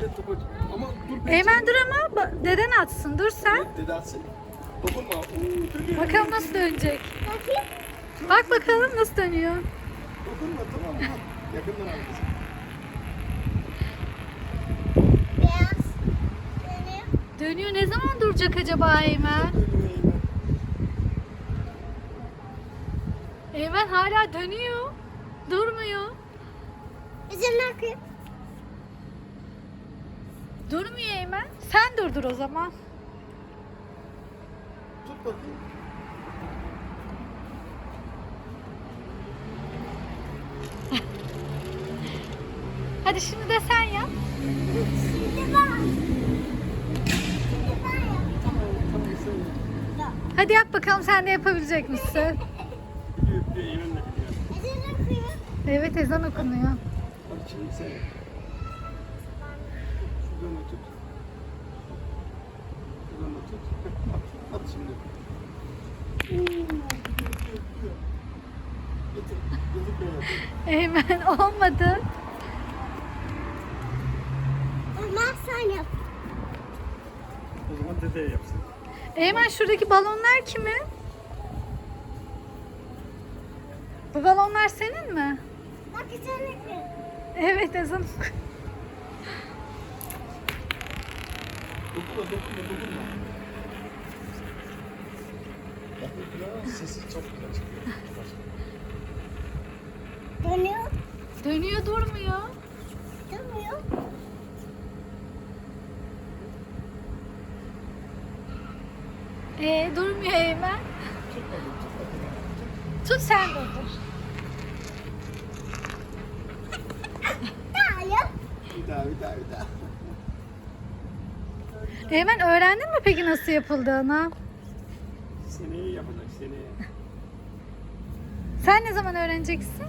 de. Ama dur ben Eymen dur ama ba- deden atsın. Dur sen. Dede atsın. Dokunma. Oo, dönüyor. Bakalım nasıl dönecek. Bak bakalım nasıl dönüyor. Dokunma tamam mı? Yakından al kızım. Beyaz. Dönüyor. Dönüyor. Ne zaman duracak acaba Eymen? Dönüyor Eymen. Eymen hala dönüyor. Durmuyor. Üzerine akıyor. Durmuyor Eymen. Sen durdur o zaman. Tut bakayım. Hadi şimdi de sen yap. Şimdi ben. Şimdi yapacağım. Hadi yap bakalım sen de yapabilecek misin? Evet ezan okunuyor. Bak şimdi sen yap. Şuradan da tut. Şuradan da tut. At, at şimdi. Getir, böyle. Eymen olmadı. Onlar sen yap. O zaman dede yapsın. Eymen şuradaki balonlar kimin? Bu balonlar senin mi? Bak akıyor. Evet ezan Dokunma, dokunma, dokunma. Bak sesi çok güzel çıkıyor. Dönüyor. Dönüyor durmuyor. Dönmüyor. Ee durmuyor Eymen. Tut sen durdur. Bir daha, bir daha, bir daha. Eymen öğrendin mi peki nasıl yapıldığını? Seneye yapacak, seneye. Sen ne zaman öğreneceksin?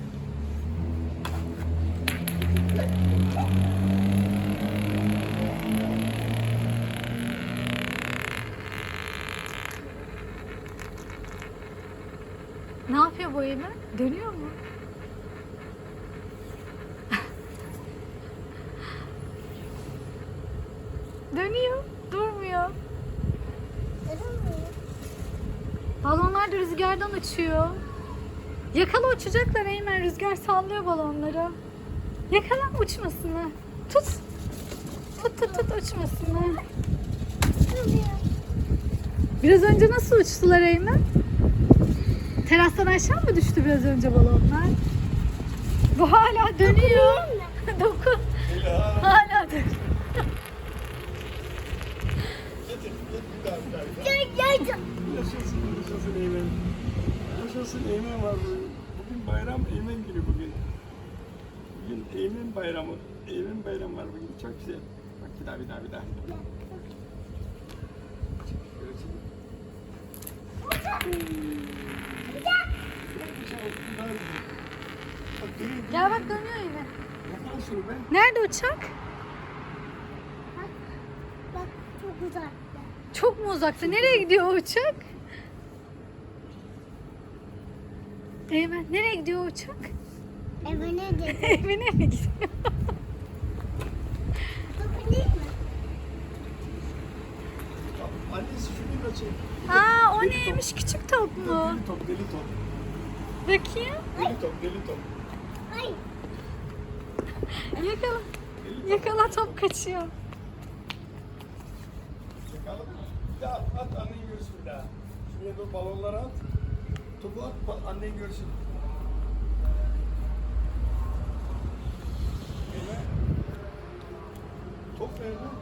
Ne yapıyor bu Eymen? Dönüyor mu? Dönüyor, durmuyor. Dönmüyor. Balonlar da rüzgardan uçuyor. Yakala uçacaklar Eymen. Rüzgar sallıyor balonları. Yakala uçmasını. Tut. Tut tut tut. Dönmüyor. Biraz önce nasıl uçtular Eymen? Terastan aşağı mı düştü biraz önce balonlar? Bu hala dönüyor. Dokun. Ela. Hala dönüyor. Getir, getir, bir daha, bir daha, bir daha. Gel gel gel. Yaşasın, Eymen. Yaşasın Eymen var bugün. Bayram, Eymen günü bugün. Bugün Eymen bayramı. Eymen bayramı var bugün. Çok güzel. Bak bir daha, bir daha, bir daha. Gel bak dönüyor Eymen. Yakala şunu be. Nerede uçak? Bak, bak çok uzakta. Çok mu uzakta? Nereye gidiyor o uçak? Eymen nereye gidiyor uçak? Evine de. Evine mi gidiyor? Annesi şunu da çek. Aa o Deli top. neymiş küçük top Bu da mu? Deli top, deli top. Bakayım. Deli top, deli top. Ay. Yakala. Deli top. Yakala top kaçıyor. Yakalım. Bir daha at, annen görsün bir daha. Şuraya doğru balonları at. Topu at, ba- annen görsün. Top nerede?